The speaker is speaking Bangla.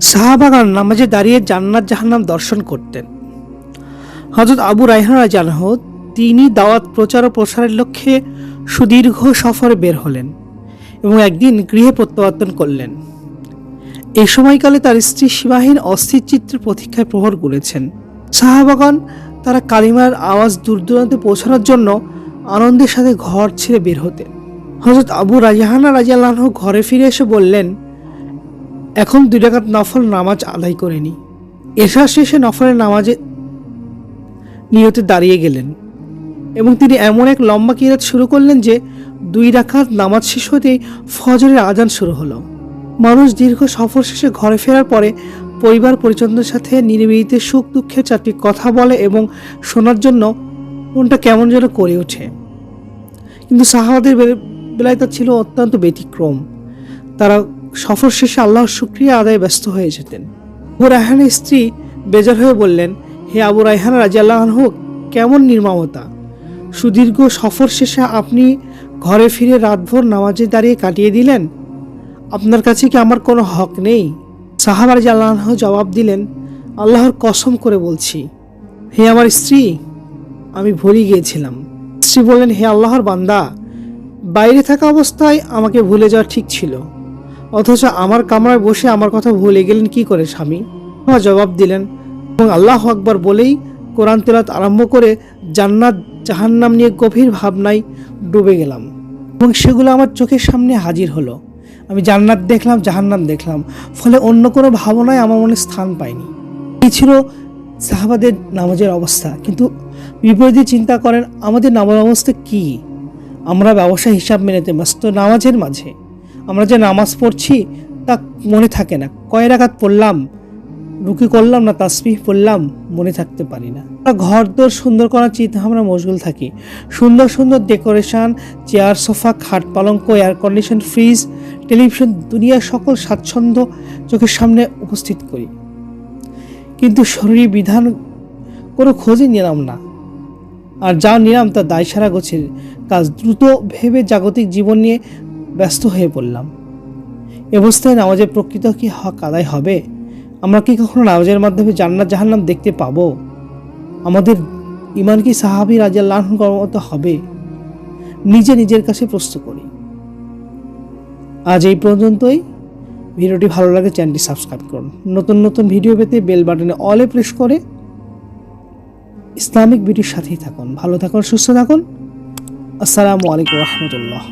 সাহাবাগান নামাজে দাঁড়িয়ে জান্নাত জাহান্নাম দর্শন করতেন। হজরত আবু রাইহান জানাহ তিনি দাওয়াত প্রচার ও প্রসারের লক্ষ্যে সুদীর্ঘ সফরে বের হলেন এবং একদিন গৃহে প্রত্যাবর্তন করলেন। এই সময়কালে তার স্ত্রী সীমাহীন অস্থির চিত্রের প্রতীক্ষায় প্রহর গুলেছেন সাহাবাগণ তারা কালিমার আওয়াজ দূর দূরান্তে পৌঁছানোর জন্য আনন্দের সাথে ঘর ছেড়ে বের হতেন। হজরত আবু রাজাহানা রাজিয়াল্লাহ ঘরে ফিরে এসে বললেন এখন দুই রাকাত নফল নামাজ আদায় করে নি। এশা শেষে নফলের নামাজে নিয়তে দাঁড়িয়ে গেলেন এবং তিনি এমন এক লম্বা কিরাত শুরু করলেন যে দুই রাকাত নামাজ শেষ হতেই ফজরের আজান শুরু হলো। মানুষ দীর্ঘ সফর শেষে ঘরে ফেরার পরে পরিবার পরিজনদের সাথে নিরিবিলিতে সুখ দুঃখের চারটি কথা বলে এবং শোনার জন্য মনটা কেমন যেন করে ওঠে। কিন্তু সাহাবাদের বেলায় তা ছিল অত্যন্ত ব্যতিক্রম। তারা সফর শেষে আল্লাহর শুক্রিয়া আদায় ব্যস্ত হয়ে যেতেন। আবু রায়হানের স্ত্রী বেজার হয়ে বললেন, হে আবু রায়হান রাজিয়াল্লাহ হোক কেমন নির্মমতা? সুদীর্ঘ সফর শেষে আপনি ঘরে ফিরে রাতভর নামাজে দাঁড়িয়ে কাটিয়ে দিলেন? আপনার কাছে কি আমার কোনো হক নেই? সাহাব রাজি আল্লাহ জবাব দিলেন, আল্লাহর কসম করে বলছি, হে আমার স্ত্রী, আমি ভুলে গিয়েছিলাম। স্ত্রী বললেন, হে আল্লাহর বান্দা, বাইরে থাকা অবস্থায় আমাকে ভুলে যাওয়া ঠিক ছিল। অথচ আমার কামরায় বসে আমার কথা ভুলে গেলেন কি করে স্বামী? আমার জবাব দিলেন এবং আল্লাহ আকবর বলেই কোরআন তেলাত আরম্ভ করে জান্নাত, জাহান্নাম নিয়ে গভীর ভাবনায় ডুবে গেলাম এবং সেগুলো আমার চোখের সামনে হাজির হলো। আমি জান্নাত দেখলাম, জাহান্নাম দেখলাম, ফলে অন্য কোনো ভাবনায় আমার মনে স্থান পায়নি। এই ছিল সাহাবাদের নামাজের অবস্থা। কিন্তু বিপরীতে চিন্তা করেন, আমাদের নামাজ অবস্থা কি? আমরা ব্যবসা হিসাব মেনেতে ব্যস্ত নামাজের মাঝে। আমরা যে নামাজ পড়ছি, তা মনে থাকে না। কয় রাকাত পড়লাম, রুকি করলাম না তাসবিহ পড়লাম, মনে থাকতে পারি না। ঘর দোর সুন্দর করার চিন্তা আমরা মশগুল থাকি। সুন্দর সুন্দর ডেকোরেশন, চেয়ার, সোফা, খাট পালঙ্ক এয়ার কন্ডিশন ফ্রিজ টেলিভিশন দুনিয়ার সকল স্বাচ্ছন্দ্য চোখের সামনে উপস্থিত করি। কিন্তু শরীর বিধান কোনো খোঁজই নিলাম না। আর যা নিলাম তা দায় সারা গোছের কাজ। দ্রুত ভেবে জাগতিক জীবন নিয়ে ব্যস্ত হয়ে পড়লাম। অবস্থায় নামাজের প্রকৃত কি হক আদায় হবে? আমরা কি কখনো নামাজের মাধ্যমে জান্নাত জাহান্নাম দেখতে পাবো? আমাদের ইমান কি সাহাবি রাজিয়াল্লাহ মতো হবে? নিজে নিজের কাছে প্রশ্ন করি। আজ এই পর্যন্তই। ভিডিওটি ভালো লাগে চ্যানেলটি সাবস্ক্রাইব করুন। নতুন নতুন ভিডিও পেতে বেল বাটনে অলে প্রেস করে ইসলামিক ভিডিওর সাথেই থাকুন। ভালো থাকুন, সুস্থ থাকুন। আসসালামু আলাইকুম রহমতুল্লাহ।